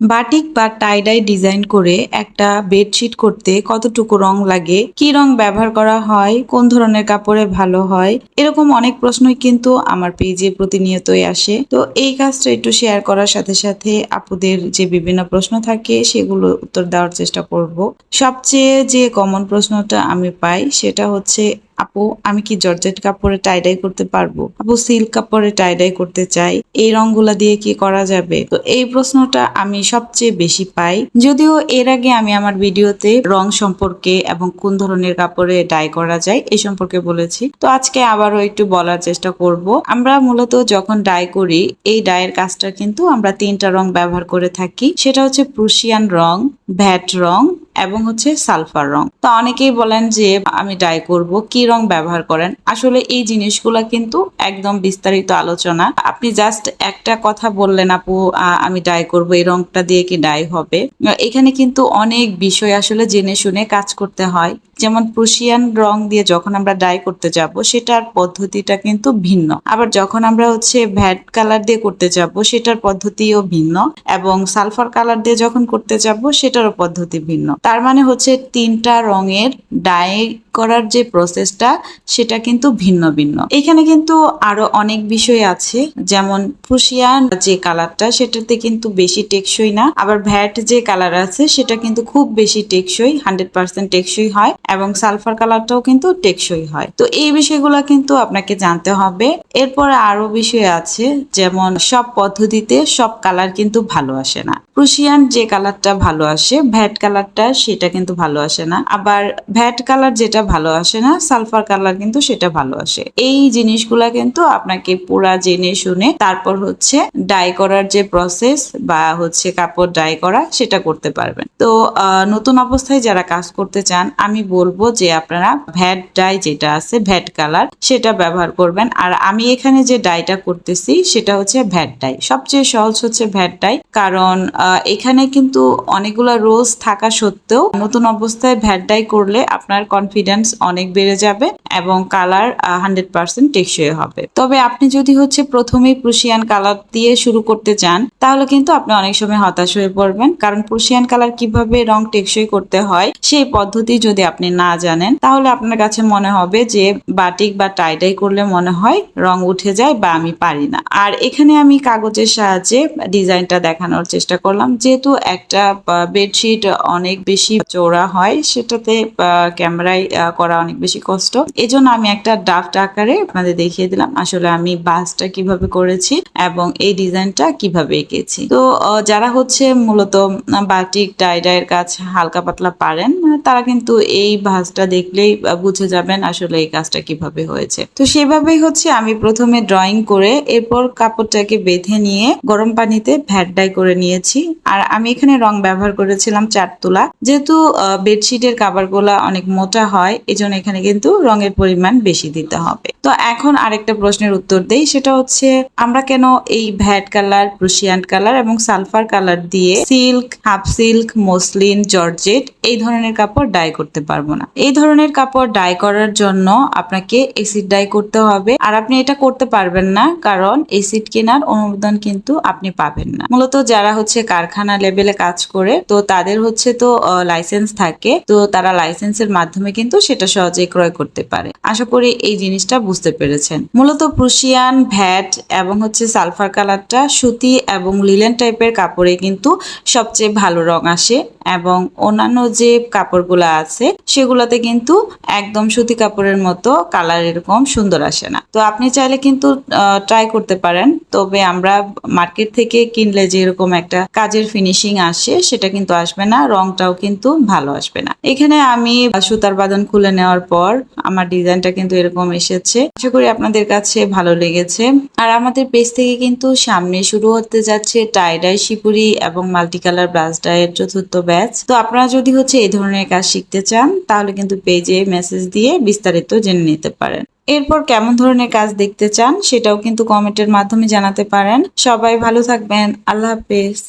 Batik বা tie-dye design করে একটা বেডশিট করতে কতটুকু রং লাগে, কি রং ব্যবহার করা হয়, কোন ধরনের কাপড়ে ভালো হয়, এরকম অনেক প্রশ্নই কিন্তু আমার পেজে প্রতিনিয়তই আসে। তো এই কাজটা একটু শেয়ার করার সাথে সাথে আপুদের যে বিভিন্ন প্রশ্ন থাকে সেগুলো উত্তর দেওয়ার চেষ্টা করব। সবচেয়ে যে কমন প্রশ্নটা আমি পাই সেটা হচ্ছে আপু, আমি কি জর্জেট কাপড়ে টাইডাই করতে পারব? আপু সিল্ক কাপড়ে টাইডাই করতে চাই। এই রংগুলা দিয়ে কি করা যাবে? তো এই প্রশ্নটা আমি সবচেয়ে বেশি পাই। যদিও এর আগে আমি আমার ভিডিওতে রং সম্পর্কে এবং কোন ধরনের কাপড়ে ডাই করা যায় এই সম্পর্কে বলেছি। তো আজকে আবারও একটু বলার চেষ্টা করব। আমরা মূলত যখন ডাই করি, এই ডাইয়ের কাজটা কিন্তু আমরা তিনটা রং ব্যবহার করে থাকি। সেটা হচ্ছে প্রুশিয়ান রং ভ্যাট রং এবং হচ্ছে সালফার রং। তো অনেকেই বলেন যে, আমি ডাই করব, কি রং ব্যবহার করেন? আসলে এই জিনিসগুলা কিন্তু একদম বিস্তারিত আলোচনা। আপনি জাস্ট একটা কথা বললেন, আপু আমি ডাই করব, এই রংটা দিয়ে কি ডাই হবে? এখানে কিন্তু অনেক বিষয় আসলে জেনে শুনে কাজ করতে হয়। যেমন প্রুশিয়ান রং দিয়ে যখন আমরা ডাই করতে যাব, সেটার পদ্ধতিটা কিন্তু ভিন্ন। আবার যখন আমরা হচ্ছে ভ্যাট কালার দিয়ে করতে যাব, সেটার পদ্ধতিও ভিন্ন। এবং সালফার কালার দিয়ে যখন করতে যাব সেটারও পদ্ধতি ভিন্ন। তার মানে হচ্ছে তিনটা রঙের ডাই করার যে প্রসেসটা সেটা কিন্তু ভিন্ন ভিন্ন। এখানে কিন্তু আরও অনেক বিষয় আছে, যেমন প্রুশিয়ান যে কালারটা সেটাতে কিন্তু বেশি টেকসই না। আবার ভ্যাট যে কালার আছে, সেটা কিন্তু খুব বেশি টেকসই হান্ড্রেড পার্সেন্ট টেকসই হয় এবং সালফার কালারটাও কিন্তু টেকসই হয়। তো এই বিষয়গুলো কিন্তু আপনাকে জানতে হবে। এরপরে আরও বিষয় আছে, যেমন সব পদ্ধতিতে সব কালার কিন্তু ভালো আসে না। প্রুশিয়ান যে কালারটা ভালো আসে ভ্যাট কালারটা সেটা কিন্তু ভালো আসে না। আবার ভ্যাট কালার যেটা ভালো আসে না সালফার কালার কিন্তু সেটা ভালো আসে। এই জিনিসগুলা কিন্তু আপনাকে পুরা জেনে শুনে তারপর হচ্ছে ডাই করার যে প্রসেস বা হচ্ছে কাপড় ডাই করা সেটা করতে পারবেন। তো নতুন অবস্থায় যারা কাজ করতে চান, আমি বলব যে আপনারা ভ্যাট ডাই যেটা আছে ভ্যাট কালার সেটা ব্যবহার করবেন। আর আমি এখানে যে ডাইটা করতেছি, সেটা হচ্ছে ভ্যাট ডাই সবচেয়ে সহজ হচ্ছে ভ্যাট ডাই কারণ এখানে কিন্তু অনেকগুলো রোজ থাকা সত্ত্বেও নতুন অবস্থায় ভ্যাট ডাই করলে আপনার কনফিডেন্স অনেক বেড়ে যাবে এবং কালার হান্ড্রেড পার্সেন্ট টেকসই হবে। তবে আপনি যদি হচ্ছে প্রথমেই প্রুশিয়ান কালার দিয়ে শুরু করতে চান, তাহলে কিন্তু আপনি অনেক সময় হতাশ হয়ে পড়বেন। কারণ প্রুশিয়ান কালার কীভাবে রং টেকসই করতে হয়, সেই পদ্ধতি যদি আপনি না জানেন, তাহলে আপনার কাছে মনে হবে যে বাটিক বা টাইডাই করলে মনে হয় রং উঠে যায় বা আমি পারি না। আর এখানে আমি কাগজের সাহায্যে ডিজাইনটা দেখানোর চেষ্টা করলাম। যেহেতু একটা বেডশিট অনেক বেশি চওড়া হয়, সেটাতে ক্যামেরায় করা অনেক বেশি কষ্ট। এজন্য আমি একটা ড্রাফট আকারে আপনাদের দেখিয়ে দিলাম আসলে আমি বাসটা কীভাবে করেছি এবং এই ডিজাইনটা কীভাবে এঁকেছি। তো যারা হচ্ছে মূলত বাটিক টাইডাইয়ের কাজ হালকা পাতলা পারেন তারা কিন্তু এই ভাঁজটা দেখলেই বুঝে যাবেন আসলে এই কাজটা কীভাবে হয়েছে। তো সেভাবেই হচ্ছে আমি প্রথমে ড্রয়িং করে এরপর কাপড়টাকে বেঁধে নিয়ে গরম পানিতে ভ্যাট ডাই করে নিয়েছি। আর আমি এখানে রং ব্যবহার করেছিলাম চার তোলা। যেহেতু বেডশিটের কাভারগুলা অনেক মোটা হয় এজন্য এখানে কিন্তু রঙের পরিমাণ বেশি দিতে হবে। তো এখন আরেকটা প্রশ্নের উত্তর দেই, সেটা হচ্ছে, আমরা কেন এই ভ্যাট কালার প্রুশিয়ান কালার এবং সালফার কালার দিয়ে silk, half silk, muslin, georgette এই ধরনের কাপড় ডাই করতে পারব না। এই ধরনের কাপড় ডাই করার জন্য আপনাকে এসিড ডাই করতে হবে আর আপনি এটা করতে পারবেন না কারণ এসিড কেনার অনুমোদন কিন্তু আপনি পাবেন না। মূলত যারা হচ্ছে কারখানা লেভেলে কাজ করে, তো তাদের হচ্ছে তো লাইসেন্স থাকে, তো তারা লাইসেন্সের মাধ্যমে কিন্তু সেটা সহজে ক্রয় করতে পারে। আশা করি এই জিনিসটা বুঝতে পেরেছেন। মূলত প্রুশিয়ান ভ্যাট এবং হচ্ছে সালফার কালারটা সুতি এবং লিলেন টাইপের কাপড়ে কিন্তু সবচেয়ে ভালো রং আসে এবং অন্যান্য যে কাপড়গুলো আছে সেগুলোতে কিন্তু একদম সুতি কাপড়ের মতো কালার এরকম সুন্দর আসে না। তো আপনি চাইলে কিন্তু ট্রাই করতে পারেন। তবে আমরা মার্কেট থেকে কিনলে যেরকম একটা কাজের ফিনিশিং আসে সেটা কিন্তু আসবে না, রংটাও কিন্তু ভালো আসবে না। এখানে আমি সুতার বাঁধন খুলে নেওয়ার পর আমার ডিজাইনটা কিন্তু এরকম এসেছে। আশা করি আপনাদের কাছে ভালো লেগেছে। আর আমাদের পেজ থেকে কিন্তু সামনে শুরু হতে যাচ্ছে টাইডাই শিপুরি এবং মাল্টি কালার ব্রাশ ডাইয়ের চতুর্থ ব্যাচ তো আপনারা যদি হচ্ছে এই ধরনের কাজ শিখতে চান, তাহলে কিন্তু পেজে মেসেজ দিয়ে বিস্তারিত জেনে নিতে পারেন। এরপর কেমন ধরনের কাজ দেখতে চান, সেটাও কিন্তু কমেন্টের মাধ্যমে জানাতে পারেন। সবাই ভালো থাকবেন। আল্লাহ হাফেজ।